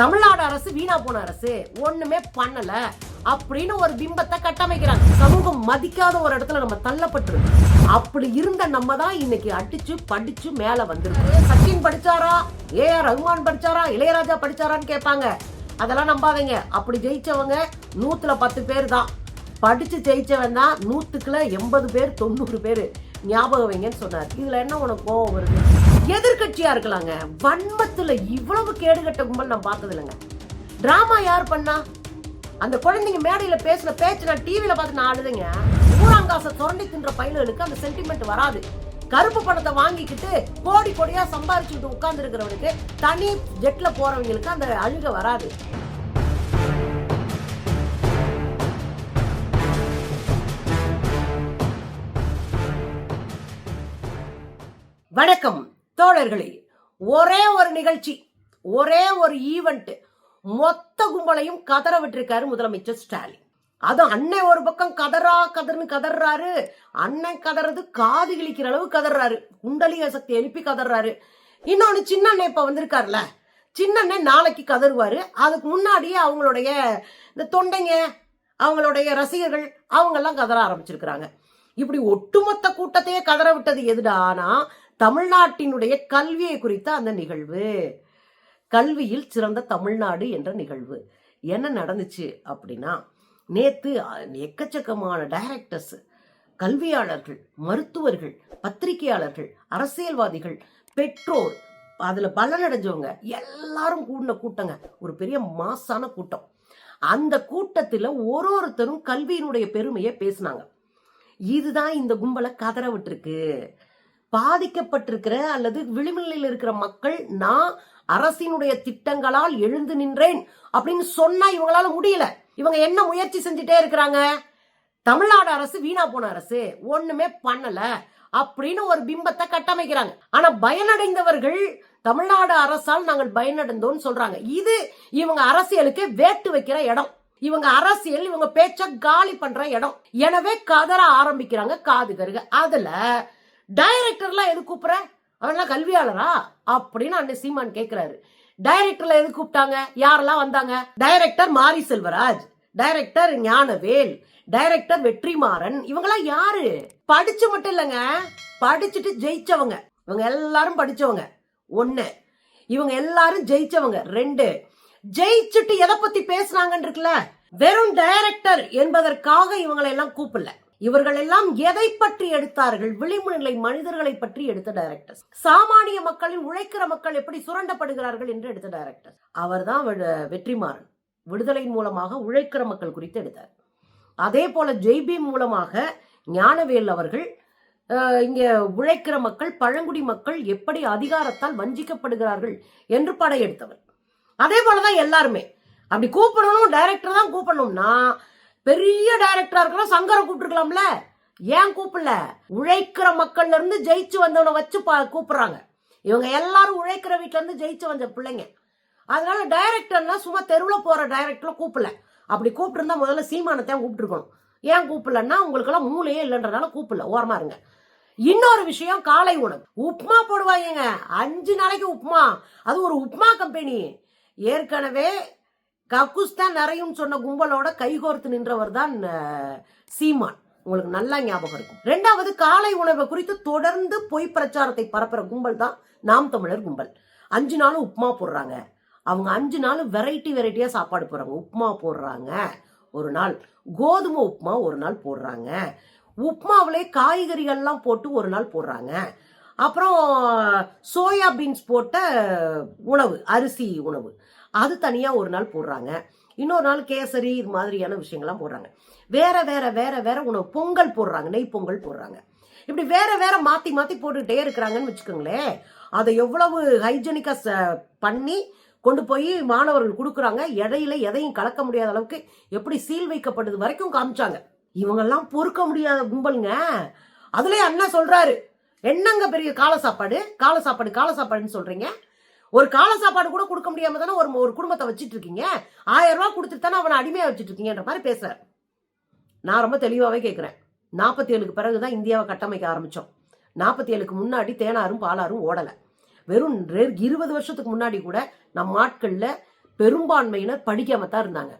தமிழ்நாடு அரசு வீணா போன அரசு ஒண்ணுமே பண்ணல அப்படின்னு ஒரு பிம்பத்தை கட்டமைக்கிறாங்க. சமூகம் மதிக்காத ஒரு இடத்துல நம்ம தள்ளப்பட்டிருக்கு அப்படி இருந்த நம்ம தான் இன்னைக்கு அடிச்சு படிச்சு மேல வந்திருக்கோம். சச்சின் படிச்சாரா? ஏ ஆர் ரகுமான் படிச்சாரா? இளையராஜா படிச்சாரான்னு கேட்பாங்க. அதெல்லாம் நம்பாதீங்க. அப்படி ஜெயிச்சவங்க நூத்துல பத்து பேர் தான். படிச்சு ஜெயிச்சவன் தான் நூத்துக்குள்ள எண்பது பேர் தொண்ணூறு பேர் ஞாபகம் வைங்கன்னு சொன்னார். இதுல என்ன உனக்கு கோவம் வருது? எதிர்கட்சியா இருக்கலாங்க. வன்மத்துல இவ்வளவு கேடுகட்ட கும்பல் நான் பார்த்தது இல்லைங்க டிராமா யார் பண்ணா? அந்த குழந்தைங்க மேடையில பேசின பேச்சு நான் டிவியில பார்த்து நான் அழுதுங்க. ஊராங்காசை சுரண்டி தின்ற பயிலுக்கு அந்த சென்டிமெண்ட் வராது. கருப்பு பணத்தை வாங்கிக்கிட்டு கோடி கோடியா சம்பாரிச்சுக்கிட்டு உட்கார்ந்து இருக்கிறவனுக்கு தனி ஜெட்ல போறவங்களுக்கு அந்த அழுக வராது. வணக்கம். தோழர்களே ஒரே ஒரு நிகழ்ச்சி ஒரே ஒரு ஈவெண்ட் மொத்த கும்பலையும் கதற விட்டுருக்காரு முதலமைச்சர் ஸ்டாலின். அதுவும் அண்ணன் ஒரு பக்கம் கதறா கதர்னு கதறாரு அண்ணன் கதறது காது கிழிக்கிற அளவு கதறாரு குண்டலிக சக்தி எழுப்பி கதறாரு இன்னொன்னு சின்ன அண்ணன் இப்ப வந்திருக்காருல சின்ன நாளைக்கு கதறுவாரு. அதுக்கு முன்னாடியே அவங்களுடைய இந்த தொண்டைங்க அவங்களுடைய ரசிகர்கள் அவங்கெல்லாம் கதற ஆரம்பிச்சிருக்கிறாங்க. இப்படி ஒட்டுமொத்த கூட்டத்தையே கதற விட்டது எதுடானா தமிழ்நாட்டினுடைய கல்வியை குறித்த அந்த நிகழ்வு. கல்வியில் சிறந்த தமிழ்நாடு என்ற நிகழ்வு. என்ன நடந்துச்சு அப்படின்னா நேத்து எக்கச்சக்கமான டைரக்டர்ஸ் கல்வியாளர்கள் மருத்துவர்கள் பத்திரிகையாளர்கள் அரசியல்வாதிகள் பெற்றோர் அதுல பலனடைஞ்சவங்க எல்லாரும் கூடின கூட்டங்க. ஒரு பெரிய மாசான கூட்டம். அந்த கூட்டத்தில் ஒரு ஒருத்தரும் கல்வியினுடைய பெருமையை பேசினாங்க. இதுதான் இந்த கும்பலை கதற விட்டுருக்கு. பாதிக்கப்பட்டிருக்கிற அல்லது விளிம்புநிலையில் இருக்கிற மக்கள் நான் அரசினுடைய திட்டங்களால் எழுந்து நின்றேன் அப்படின்னு சொன்னா இவங்களால முடியல. இவங்க என்ன முயற்சி செஞ்சுட்டே இருக்கிறாங்க? தமிழ்நாடு அரசு வீணா போன அரசு ஒண்ணுமே பண்ணல அப்படின்னு ஒரு பிம்பத்தை கட்டமைக்கிறாங்க. ஆனா பயனடைந்தவர்கள் தமிழ்நாடு அரசால் நாங்கள் பயனடைந்தோம்னு சொல்றாங்க. இது இவங்க அரசியலுக்கு வேட்டு வைக்கிற இடம். இவங்க அரசியல் இவங்க பேச்ச காலி பண்ற இடம். எனவே கதற ஆரம்பிக்கிறாங்க காது கருக. அதுல டைரக்டர்லாம் எது கூப்பிட்ற? அவன்லாம் கல்வியாளரா? அப்படின்னு அண்ணன் சீமான் கேட்கிறாரு டைரக்டர்ல எது கூப்பிட்டாங்க? யாரெல்லாம் வந்தாங்க? Director Mari Selvaraj director Gnanavel director Vetrimaaran. இவங்கெல்லாம் யாரு? படிச்சு மட்டும் இல்லைங்க. படிச்சுட்டு ஜெயிச்சவங்க. இவங்க எல்லாரும் படிச்சவங்க. ஒண்ணு. இவங்க எல்லாரும் ஜெயிச்சவங்க. ரெண்டு. ஜெயிச்சுட்டு எதை பத்தி பேசுனாங்கன்னு இருக்குல்ல? வெறும் டைரக்டர் என்பதற்காக இவங்களை எல்லாம் கூப்பிடல. இவர்கள் எல்லாம் எதை பற்றி எடுத்தார்கள்? விளிம்பு நிலை மனிதர்களை பற்றி எடுத்த டைரக்டர்ஸ் சாமானிய மக்களின் உழைக்கிற மக்கள் எப்படி சுரண்டப்படுகிறார்கள் என்று எடுத்த டைரக்டர் அவர்தான் வெ- வெற்றிமாறன். விடுதலையின் மூலமாக உழைக்கிற மக்கள் குறித்து எடுத்தார். அதே போல ஜெய்பி மூலமாக ஞானவேல் அவர்கள் அஹ், இங்க உழைக்கிற மக்கள் பழங்குடி மக்கள் எப்படி அதிகாரத்தால் வஞ்சிக்கப்படுகிறார்கள் என்று படையெடுத்தவர். அதே போலதான் எல்லாருமே. அப்படி கூப்பிடணும் டைரக்டர் தான் கூப்பிடணும்னா பெரிய டைரக்டரா இருக்கலாம் சங்கரை கூப்பிட்டுருக்கலாம்ல? ஏன் கூப்பிடல? உழைக்கிற மக்கள்ல இருந்து ஜெயிச்சு வந்தவனை வச்சு பா- கூப்பிடுறாங்க. இவங்க எல்லாரும் உழைக்கிற வீட்டுல இருந்து ஜெயிச்சு வந்த பிள்ளைங்க. அதனால டைரக்டர்னா சும்மா தெருவில் போற டைரக்டர்ல கூப்பிடல. அப்படி கூப்பிட்டுருந்தா முதல்ல சீமானத்தையும் கூப்பிட்டுருக்கணும். ஏன் கூப்பிடலன்னா உங்களுக்கெல்லாம் மூளையே இல்லைன்றனால கூப்பிடல. ஓரமா இருங்க. இன்னொரு விஷயம் காலை உணவு. உப்புமா போடுவாங்க அஞ்சு நாளைக்கு உப்புமா. அது ஒரு உப்புமா கம்பெனி ஏற்கனவே கக்குஸ் தான் நிறையும் சொன்ன கும்பலோட கைகோர்த்து நின்றவர் தான் சீமான். உங்களுக்கு நல்லா ஞாபகம் இருக்கும். ரெண்டாவது காலை உணவை குறித்து தொடர்ந்து பொய் பிரச்சாரத்தை பரப்புற கும்பல் தான் நாம் தமிழர் கும்பல். அஞ்சு நாளும் உப்புமா போடுறாங்க. அவங்க அஞ்சு நாளும் வெரைட்டி வெரைட்டியா சாப்பாடு போடுறாங்க. உப்புமா போடுறாங்க. ஒரு நாள் கோதுமை உப்புமா ஒரு நாள் போடுறாங்க. உப்மாவிலே காய்கறிகள்லாம் போட்டு ஒரு நாள் போடுறாங்க. அப்புறம் சோயா பீன்ஸ் போட்ட உணவு அரிசி உணவு. அது தனியாக ஒரு நாள் போடுறாங்க. இன்னொரு நாள் கேசரி இது மாதிரியான விஷயங்கள்லாம் போடுறாங்க. வேற வேற வேற வேற உணவு பொங்கல் போடுறாங்க. நெய் பொங்கல் போடுறாங்க. இப்படி வேற வேற மாற்றி மாற்றி போட்டுக்கிட்டே இருக்கிறாங்கன்னு வச்சுக்கோங்களேன் அதை எவ்வளவு ஹைஜெனிக்கா பண்ணி கொண்டு போய் மாணவர்கள் கொடுக்குறாங்க. இடையில எதையும் கலக்க முடியாத அளவுக்கு எப்படி சீல் வைக்கப்படுது வரைக்கும் காமிச்சாங்க. இவங்கெல்லாம் பொறுக்க முடியாத கும்பலுங்க. அதுலேயே அண்ணா சொல்கிறாரு என்னங்க பெரிய கால சாப்பாடு? கால சாப்பாடு கால சாப்பாடுன்னு சொல்கிறீங்க ஒரு கால சாப்பாடு கூட கொடுக்க முடியாம தானே ஒரு ஒரு குடும்பத்தை வச்சுட்டு இருக்கீங்க? ஆயிரம் ரூபா கொடுத்துட்டு தானே அவனை அடிமையா வச்சுட்டு இருக்கீங்கன்ற மாதிரி பேசுறாரு. நான் ரொம்ப தெளிவாகவே கேட்குறேன் நாற்பத்தி ஏழுக்கு பிறகுதான் இந்தியாவை கட்டமைக்க ஆரம்பிச்சோம். நாற்பத்தி ஏழுக்கு முன்னாடி தேனாரும் பாலாரும் ஓடலை. வெறும் இருபது வருஷத்துக்கு முன்னாடி கூட நம் ஆட்களில் பெரும்பான்மையினர் படிக்காம தான் இருந்தாங்க.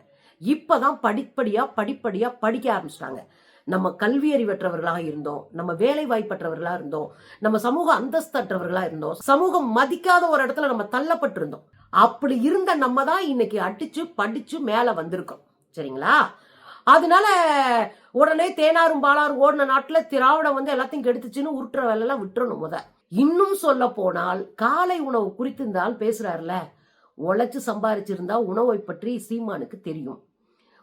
இப்போதான் படிப்படியா படிப்படியா படிக்க ஆரம்பிச்சிட்டாங்க. நம்ம கல்வி அறிவற்றவர்களாக இருந்தோம் நம்ம வேலை வாய்ப்பற்றவர்களா இருந்தோம் நம்ம சமூக அந்தஸ்தற்றவர்களா இருந்தோம் சமூகம் மதிக்காத ஒரு இடத்துல நம்ம தள்ளப்பட்டிருந்தோம். அப்படி இருந்த நம்ம தான் இன்னைக்கு அடிச்சு படிச்சு மேல வந்திருக்கோம். சரிங்களா? அதனால உடனே தேனாரும் பாலாரும் ஓடின நாட்டுல திராவிடம் வந்து எல்லாத்தையும் கெடுத்துச்சுன்னு உருட்டுற வேலையெல்லாம் விட்டுறணும் முத. இன்னும் சொல்ல போனால் காலை உணவு குறித்து இந்த ஆள் பேசுறாருல உழைச்சு சம்பாரிச்சிருந்தா உணவை பற்றி சீமானுக்கு தெரியும்.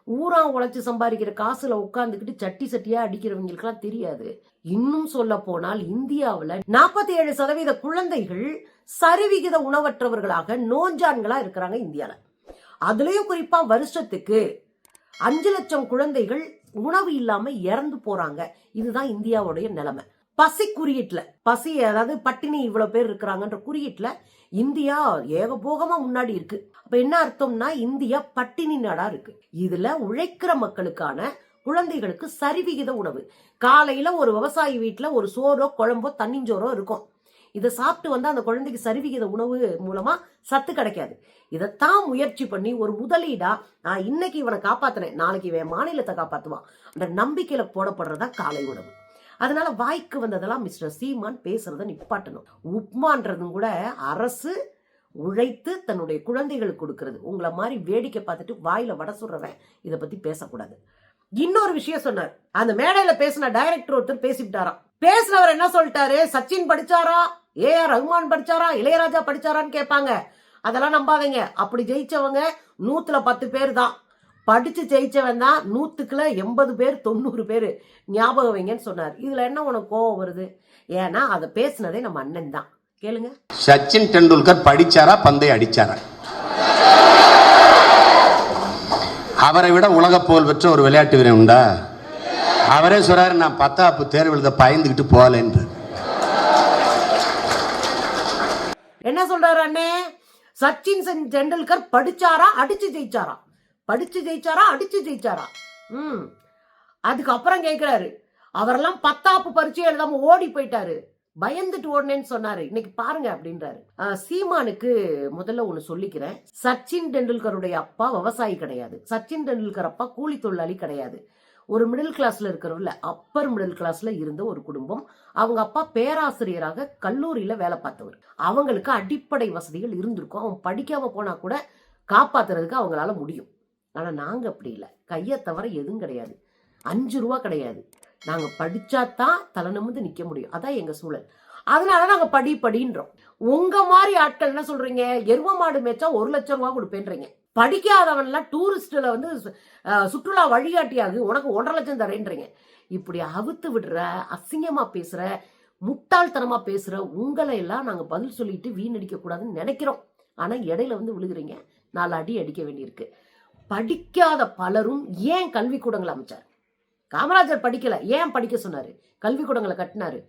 ஊரா உழைச்சு சம்பாதிக்கிற காசுல உட்காந்துக்கிட்டு சட்டி சட்டியா அடிக்கிறவங்களுக்குலாம் தெரியாது. இன்னும் சொல்ல போனால் இந்தியாவுல நாற்பத்தி ஏழு சதவீத குழந்தைகள் சரிவிகித உணவற்றவர்களாக நோஞ்சான்களா இருக்கிறாங்க இந்தியாவில் அதுலயும் குறிப்பா வருஷத்துக்கு அஞ்சு லட்சம் குழந்தைகள் உணவு இல்லாம இறந்து போறாங்க. இதுதான் இந்தியாவுடைய நிலைமை. பசி குறியீட்டுல பசி அதாவது பட்டினி இவ்வளவு பேர் இருக்கிறாங்கன்ற குறியீட்டுல இந்தியா ஏகபோகமா முன்னாடி இருக்கு. அப்ப என்ன அர்த்தம்னா இந்தியா பட்டினி நாடா இருக்கு. இதுல உழைக்கிற மக்களுக்கான குழந்தைகளுக்கு சரிவிகித உணவு. காலையில ஒரு விவசாயி வீட்டுல ஒரு சோறோ குழம்போ தண்ணிஞ்சோரோ இருக்கும். இதை சாப்பிட்டு வந்து அந்த குழந்தைக்கு சரிவிகித உணவு மூலமா சத்து கிடைக்காது. இதைத்தான் முயற்சி பண்ணி ஒரு முதலீடா நான் இன்னைக்கு இவனை காப்பாத்தினேன் நாளைக்கு இவன் மாநிலத்தை காப்பாத்துவான். அந்த நம்பிக்கையில போடப்படுறதா காலை உணவு. அதனால வாய்க்கு வந்ததெல்லாம் மிஸ்டர் சீமான் பேசுறத நிப்பாட்டணும். உப்மான்றதும் கூட அரசு உழைத்து தன்னுடைய குழந்தைகளுக்கு கொடுக்கறது. உங்களை மாதிரி வேடிக்கை பார்த்துட்டு வாயில வட சொல்றவன் இதை பத்தி பேசக்கூடாது. இன்னொரு விஷயம் சொன்னார். அந்த மேடையில பேசின டைரக்டர் ஒருத்தர் பேசிவிட்டாராம். பேசினவர் என்ன சொல்லிட்டாரு? சச்சின் படிச்சாரா? ஏ ஆர் ரஹ்மான் படிச்சாரா? இளையராஜா படிச்சாரான்னு கேட்பாங்க. அதெல்லாம் நம்பாதீங்க. அப்படி ஜெயிச்சவங்க நூத்துல பத்து பேர் தான். படிச்சு ஜெயிச்சவன் தான் நூத்துக்குள்ள எண்பது பேர் தொண்ணூறு பேர் ஞாபகம் வைங்கன்னு சொன்னார். இதுல என்ன உனக்கு கோவம் வருது? ஏன்னா அதை பேசினதே நம்ம அண்ணன் தான். கேளுங்க. சச்சின் டெண்டுல்கர் படிச்சாரா பந்தை அடிச்சாரா? அவரை விட உலக புகழ் பெற்ற ஒரு விளையாட்டு வீரன் உண்டா? அவரே சொல்றாரு நான் பத்தாப்பு தேர்வு எழுத பயந்துக்கிட்டு போகலன்னு என்ன சொல்றாரு அண்ணே? சச்சின் சென் டெண்டுல்கர் படிச்சாரா அடிச்சு ஜெயிச்சாரா? படிச்சு ஜெயிச்சாரா அடிச்சு ஜெயிச்சாரா? ம். அதுக்கப்புறம் கேட்குறாரு அவரெல்லாம் பத்தாப்பு பரீட்சை எழுதாம ஓடி போயிட்டாரு. பயந்துட்டு ஓடினேன்னு சொன்னாரு. இன்னைக்கு பாருங்க அப்படின்றாரு. சீமானுக்கு முதல்ல ஒண்ணு சொல்லிக்கிறேன். சச்சின் டெண்டுல்கருடைய அப்பா விவசாயி கிடையாது. சச்சின் டெண்டுல்கர் அப்பா கூலி தொழிலாளி கிடையாது. ஒரு மிடில் கிளாஸ்ல இருக்கிறவங்கள அப்பர் மிடில் கிளாஸ்ல இருந்த ஒரு குடும்பம். அவங்க அப்பா பேராசிரியராக கல்லூரியில வேலை பார்த்தவர். அவங்களுக்கு அடிப்படை வசதிகள் இருந்திருக்கும். அவன் படிக்காம போனா கூட காப்பாத்துறதுக்கு அவங்களால முடியும். ஆனால் நாங்கள் அப்படி இல்லை. கையை தவிர எதுவும் கிடையாது. அஞ்சு ரூபா கிடையாது. நாங்கள் படித்தா தான் தலை நிமிந்து நிற்க முடியும். அதான் எங்கள் சூழல். அதனால நாங்கள் படி படின்றோம். உங்கள் மாதிரி ஆட்கள் என்ன சொல்கிறீங்க எருவ மாடு மேய்ச்சா ஒரு லட்சம் ரூபா கொடுப்பேன்றீங்க. படிக்காதவன்லாம் டூரிஸ்ட்ல வந்து சுற்றுலா வழிகாட்டியாகு உனக்கு ஒன்றரை லட்சம் தரேன்றீங்க. இப்படி அவுத்து விடுற அசிங்கமாக பேசுகிற முட்டாள்தனமாக பேசுகிற உங்களை எல்லாம் நாங்கள் பதில் சொல்லிட்டு வீணடிக்க கூடாதுன்னு நினைக்கிறோம். ஆனால் இடையில வந்து விழுகுறீங்க. நாலு அடி அடிக்க வேண்டியிருக்கு. படிக்காத பலரும் ஏன் கல்விக்கூடங்களை அமைச்சார்? காமராஜர் படிக்கல ஏன் படிக்க சொன்னாரு? கல்விக்கூடங்களை கட்டினாரு.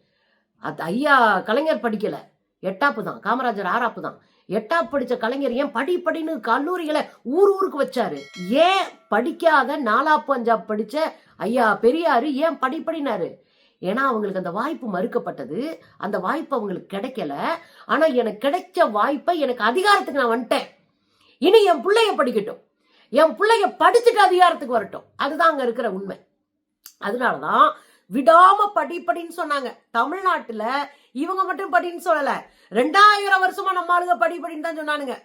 அது ஐயா கலைஞர் படிக்கல. எட்டாப்பு தான் காமராஜர் ஆறாப்பு தான். எட்டாப்பு படிச்ச கலைஞர் ஏன் படி படின்னு கல்லூரிகளை ஊர் ஊருக்கு வச்சாரு? ஏன் படிக்காத நாலாப்பு அஞ்சாப்பு படிச்ச ஐயா பெரியாரு ஏன் படிப்படினாரு ஏன்னா அவங்களுக்கு அந்த வாய்ப்பு மறுக்கப்பட்டது. அந்த வாய்ப்பு அவங்களுக்கு கிடைக்கல. ஆனா எனக்கு கிடைச்ச வாய்ப்பை எனக்கு அதிகாரத்துக்கு நான் வந்துட்டேன். இனி என் பிள்ளைய படிக்கட்டும். என் பிள்ளைய படிச்சுட்டு அதிகாரத்துக்கு வரட்டும். அதுதான் அங்க இருக்கிற உண்மை. அதனாலதான் விடாம படிப்படின்னு சொன்னாங்க. தமிழ்நாட்டுல இவங்க மட்டும் படின்னு சொல்லல. ரெண்டாயிரம் வருஷமா நம்ம ஆளுங்க படிப்படின்னு தான் சொன்னானுங்க.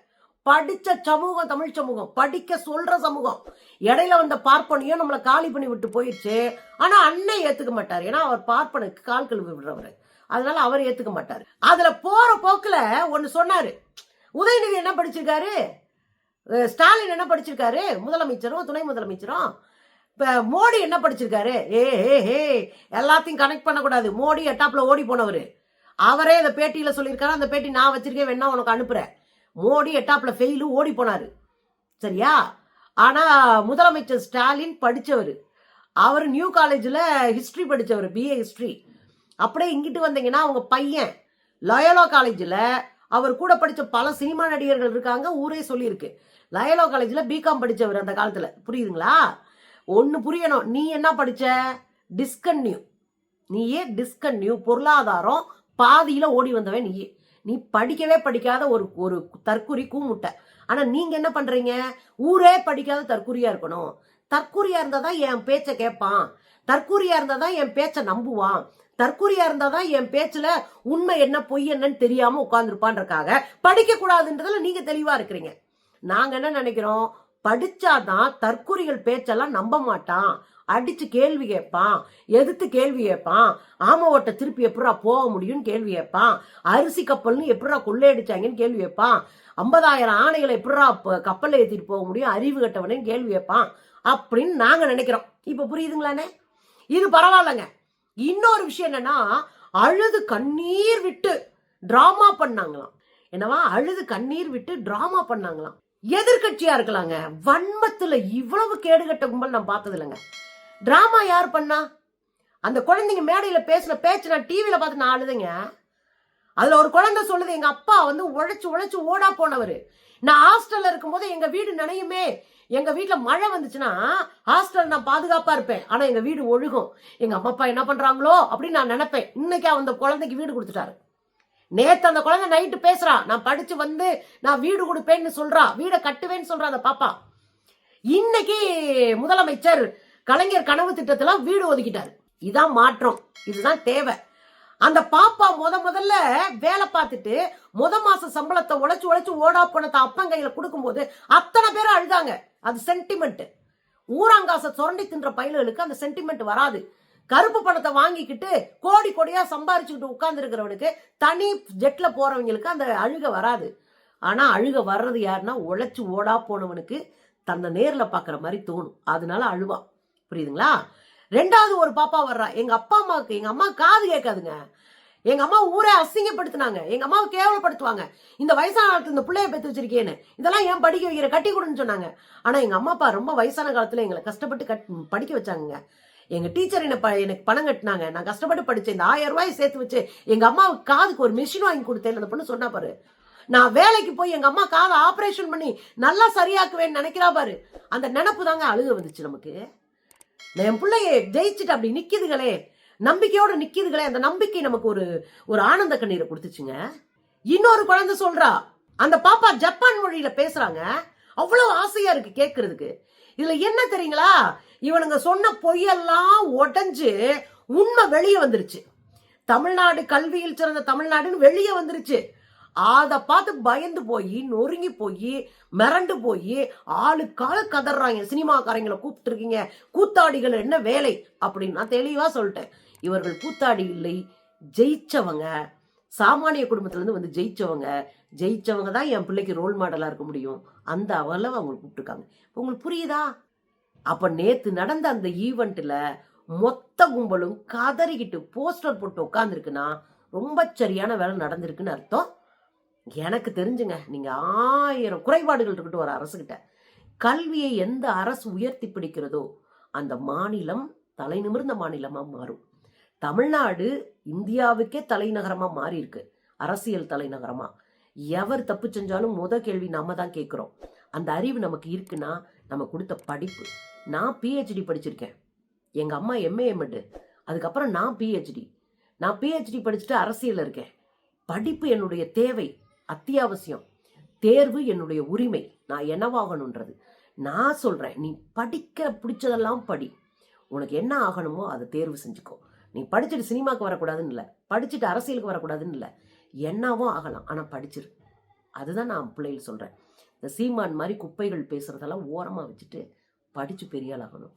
படிச்ச சமூகம் தமிழ் சமூகம். படிக்க சொல்ற சமூகம். இடையில வந்த பார்ப்பனையும் நம்மளை காலி பண்ணி விட்டு போயிடுச்சு ஆனா அண்ணன் ஏத்துக்க மாட்டார். ஏன்னா அவர் பார்ப்பனுக்கு கால் கழுவி விடுறவர். அதனால அவர் ஏத்துக்க மாட்டார். அதுல போற போக்குல ஒன்னு சொன்னாரு. உதயநிதி என்ன படிச்சிருக்காரு? ஸ்டாலின் என்ன படிச்சிருக்காரு? முதலமைச்சரும் துணை முதலமைச்சரும் இப்போ மோடி என்ன படிச்சிருக்காரு? ஏ ஹே ஹே எல்லாத்தையும் கனெக்ட் பண்ணக்கூடாது. மோடி எட்டாப்பில் ஓடி போனவர். அவரே இந்த பேட்டியில் சொல்லியிருக்காரு. அந்த பேட்டி நான் வச்சிருக்கேன். வேணா உனக்கு அனுப்புகிறேன் மோடி எட்டாப்பில் ஃபெயிலு ஓடி போனார். சரியா? ஆனால் முதலமைச்சர் ஸ்டாலின் படித்தவர் அவர் நியூ காலேஜில் ஹிஸ்ட்ரி படித்தவர் பிஏ ஹிஸ்ட்ரி அப்படியே இங்கிட்டு வந்தீங்கன்னா அவங்க பையன் லயோலா காலேஜில் அவர் கூட படித்த பல சினிமா நடிகர்கள் இருக்காங்க ஊரே சொல்லியிருக்கு. லயலோ காலேஜில் பிகாம் படித்தவர் அந்த காலத்தில். புரியுதுங்களா? ஒன்று புரியணும். நீ என்ன படித்த டிஸ்கன்யூ நீயே டிஸ்கன்யூ பொருளாதாரம் பாதியில் ஓடி வந்தவன் நீயே. நீ படிக்கவே படிக்காத ஒரு ஒரு தற்குறி கூமுட்டை. ஆனால் நீங்கள் என்ன பண்ணுறீங்க ஊரே படிக்காத தற்குறியா இருக்கணும். தற்குறியா இருந்தால் தான் என் பேச்சை கேட்பான் தற்குறியா இருந்தால் தான் என் பேச்சை நம்புவான். தற்கொலையா இருந்தாதான் என் பேச்சுல உண்மை என்ன பொய் என்னன்னு தெரியாம உட்கார்ந்துருப்பான்றக்காக படிக்க கூடாதுன்றதுல நீங்க தெளிவா இருக்கிறீங்க. நாங்க என்ன நினைக்கிறோம்? படிச்சாதான் தற்கொலைகள் பேச்செல்லாம் நம்ப மாட்டான். அடிச்சு கேள்வி கேட்பான். எதிர்த்து கேள்வி கேட்பான். ஆம ஓட்ட திருப்பி எப்படா போக முடியும்னு கேள்வி கேட்பான். அரிசி கப்பல்னு எப்படா கொள்ளையடிச்சாங்கன்னு கேள்வி கேட்பான். ஐம்பதாயிரம் ஆணைகளை எப்படா கப்பலில் ஏற்றிட்டு போக முடியும்? அறிவு கட்டவனேன்னு கேள்வி கேட்பான். அப்படின்னு நாங்க நினைக்கிறோம். இப்ப புரியுதுங்களாண்ணே? இது பரவாயில்லைங்க. இன்னொரு விஷயம் என்னன்னா அழுது கண்ணீர் விட்டு டிராமா பண்ணாங்களாம். என்னவா? அழுது கண்ணீர் விட்டு டிராமா பண்ணாங்களாம். எதிர்கட்சியா இருக்கலாங்க. வன்மத்துல இவ்வளவு கேடுகட்ட கும்பல் நான் பார்த்தது இல்லைங்க டிராமா யார் பண்ணா? அந்த குழந்தைங்க மேடையில பேசின பேச்சு நான் டிவியில பார்த்து நான் அழுதுங்க. அதுல ஒரு குழந்தை சொல்லுது எங்க அப்பா வந்து உழைச்சு உழைச்சு ஓடா போனவர். நான் ஹாஸ்டல்ல இருக்கும்போது எங்க வீடு நினையுமே. எங்க வீட்டுல மழை வந்துச்சுன்னா ஹாஸ்டல் நான் பாதுகாப்பா இருப்பேன். ஆனா எங்க வீடு ஒழுகும். எங்க அம்மா அப்பா என்ன பண்றாங்களோ அப்படின்னு நான் நினைப்பேன். இன்னைக்கு அந்த குழந்தைக்கு வீடு கொடுத்துட்டாரு. நேத்து அந்த குழந்தை நைட்டு பேசுறா. நான் படிச்சு வந்து நான் வீடு கொடுப்பேன்னு சொல்றா. வீடை கட்டுவேன்னு சொல்றா அந்த பாப்பா. இன்னைக்கு முதலமைச்சர் கலைஞர் கனவு திட்டத்துல வீடு ஒதுக்கிட்டாரு. இதான் மாற்றம். இதுதான் தேவை. அந்த பாப்பா முத முதல்ல வேலை பார்த்துட்டு முத மாச சம்பளத்தை உழைச்சு உழைச்சு ஓடா பணத்தை அப்பன் கையில கொடுக்கும்போது அத்தனை பேரும் அழுதாங்க. அது சென்டிமெண்ட் ஊராங்காசை சுரண்டி தின்ற பயல்களுக்கு அந்த சென்டிமெண்ட் வராது. கருப்பு பணத்தை வாங்கிக்கிட்டு கோடி கோடியா சம்பாரிச்சுக்கிட்டு உட்கார்ந்துருக்கிறவனுக்கு தனி ஜெட்ல போறவங்களுக்கு அந்த அழுக வராது. ஆனா அழுக வர்றது யாருன்னா உழைச்சு ஓடா போனவனுக்கு தன்னை நேரில் பார்க்குற மாதிரி தோணும். அதனால அழுவான் புரியுதுங்களா? ரெண்டாவது ஒரு பாப்பா வர்றா. எங்க அப்பா அம்மாவுக்கு எங்க அம்மா காது கேட்காதுங்க. எங்க அம்மா ஊரே அசிங்கப்படுத்தினாங்க. எங்க அம்மாவை கேவலப்படுத்துவாங்க. இந்த வயசான காலத்துல இந்த பிள்ளைய பெத்து வச்சிருக்கேன்னு. இதெல்லாம் ஏன் படிக்க வைக்கிற? கட்டி கொடுன்னு சொன்னாங்க. ஆனா எங்க அம்மா அப்பா ரொம்ப வயசான காலத்துல எங்களை கஷ்டப்பட்டு கட் படிக்க வச்சாங்க எங்க டீச்சர் என்ன ப- எனக்கு பணம் கட்டினாங்க. நான் கஷ்டப்பட்டு படிச்சேன். இந்த ஆயிரம் ரூபாய் சேர்த்து வச்சு எங்க அம்மாவுக்கு காதுக்கு ஒரு மிஷின் வாங்கி கொடுத்தேன். அந்த பொண்ணு சொன்னா பாரு. நான் வேலைக்கு போய் எங்க அம்மா காதை ஆபரேஷன் பண்ணி நல்லா சரியாக்குவேன்னு நினைக்கிறா பாரு. அந்த நினப்பு தாங்க அழுக வந்துச்சு நமக்கு. என் பிள்ளைய ஜெயிச்சுட்டு அப்படி நிக்குதுங்களே. நம்பிக்கையோட நிக்குதுகளே அந்த நம்பிக்கை நமக்கு ஒரு ஒரு ஆனந்த கண்ணீரை கொடுத்துச்சுங்க. இன்னொரு குழந்தை சொல்றா அந்த பாப்பா ஜப்பான் மொழியில பேசுறாங்க. அவ்வளவு ஆசையா இருக்கு கேட்கறதுக்கு இதுல என்ன தெரியுங்களா? இவனுங்க சொன்ன பொய்யெல்லாம் உடஞ்சு உண்மை வெளியே வந்துருச்சு. தமிழ்நாடு கல்வியில் சிறந்த தமிழ்நாடுன்னு வெளியே வந்துருச்சு. அதை பார்த்து பயந்து போய் நொறுங்கி போய் மிரண்டு போய் ஆளுக்கால கதறாங்க. சினிமாக்காரங்களை கூப்பிட்டுருக்கீங்க. கூத்தாடிகள் என்ன வேலை? அப்படின்னு நான் தெளிவாக சொல்லிட்டேன். இவர்கள் கூத்தாடி இல்லை ஜெயிச்சவங்க. சாமானிய குடும்பத்துலேருந்து வந்து ஜெயிச்சவங்க. ஜெயிச்சவங்க தான் என் பிள்ளைக்கு ரோல் மாடலாக இருக்க முடியும். அந்த அவளவு அவங்க கூப்பிட்டுருக்காங்க. உங்களுக்கு புரியுதா? அப்போ நேற்று நடந்த அந்த ஈவெண்ட்டில் மொத்த கும்பலும் கதறிக்கிட்டு போஸ்டர் போட்டு உட்காந்துருக்குன்னா ரொம்ப சரியான வேலை நடந்திருக்குன்னு அர்த்தம்? எனக்கு தெரிஞ்சுங்க நீங்கள் ஆயிரம் குறைபாடுகள் இருக்கட்டும் ஒரு அரசுக்கிட்ட கல்வியை எந்த அரசு உயர்த்தி பிடிக்கிறதோ அந்த மாநிலம் தலை நிமிர்ந்த மாநிலமாக மாறும். தமிழ்நாடு இந்தியாவுக்கே தலைநகரமாக மாறியிருக்கு. அரசியல் தலைநகரமாக எவர் தப்பு செஞ்சாலும் முத கேள்வி நாம தான் கேட்குறோம். அந்த அறிவு நமக்கு இருக்குன்னா நம்ம கொடுத்த படிப்பு. நான் பிஹெச்டி படிச்சிருக்கேன். எங்கள் அம்மா எம்ஏ எம்எட்டு அதுக்கப்புறம் நான் பிஹெச்டி நான் பிஹெச்டி படிச்சுட்டு அரசியலில் இருக்கேன். படிப்பு என்னுடைய தேவை. அத்தியாவசியம். தேர்வு என்னுடைய உரிமை. நான் என்னவாகணுன்றது நான் சொல்கிறேன் நீ படிக்க பிடிச்சதெல்லாம் படி. உனக்கு என்ன ஆகணுமோ அதை தேர்வு செஞ்சுக்கோ. நீ படிச்சுட்டு சினிமாக்கு வரக்கூடாதுன்னு இல்லை. படிச்சுட்டு அரசியலுக்கு வரக்கூடாதுன்னு இல்லை. என்னவும் ஆகலாம். ஆனால் படிச்சிரு. அதுதான் நான் பிள்ளைகள் சொல்கிறேன் இந்த சீமான் மாதிரி குப்பைகள் பேசுகிறதெல்லாம் ஓரமாக வச்சுட்டு படித்து பெரிய ஆகணும்.